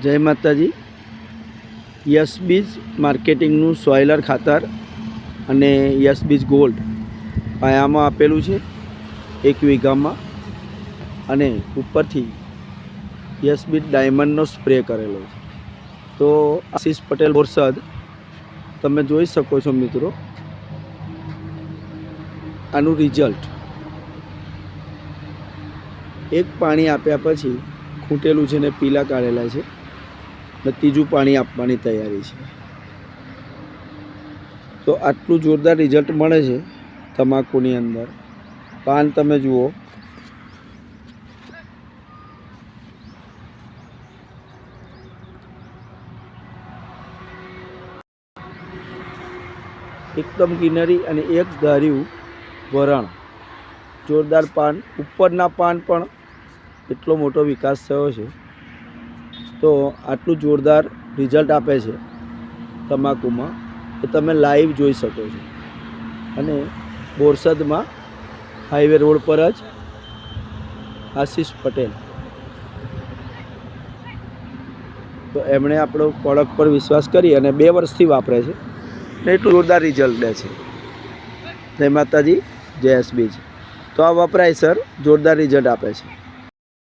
જય માતાજી. યસ બીજ માર્કેટિંગનું સોઇલર ખાતર અને યસ બીજ ગોલ્ડ પાયામાં આપેલું છે એક વીઘામાં અને ઉપરથી યસ બીજ ડાયમંડનો સ્પ્રે કરેલો છે. તો આશીષ પટેલ બોરસદ, તમે જોઈ શકો છો મિત્રો આનું રિઝલ્ટ. એક પાણી આપ્યા પછી ખૂટેલું છે ને પીલા કાઢેલા છે. ને ત્રીજું પાણી આપવાની તૈયારી છે. તો આટલું જોરદાર રિઝલ્ટ મળે છે તમાકુની અંદર. પાન તમે જુઓ. એકદમ કિનારી અને એક ધાર્યું વરણ. જોરદાર પાન. ઉપરના પાન પણ એટલો મોટો વિકાસ થયો છે. તો આટલું જોરદાર રિઝલ્ટ આપે છે તમાકુમાં એ તમે લાઈવ જોઈ શકો છો. અને બોરસદમાં હાઈવે રોડ પર જ આશીષ પટેલ. તો એમણે આપણો પ્રોડક્ટ પર વિશ્વાસ કરી અને બે વર્ષથી વાપરે છે. ને એટલું જોરદાર રિઝલ્ટ દે છે. જય માતાજી, જય એસબીજ તો આ વપરાય, સર. જોરદાર રિઝલ્ટ આપે છે.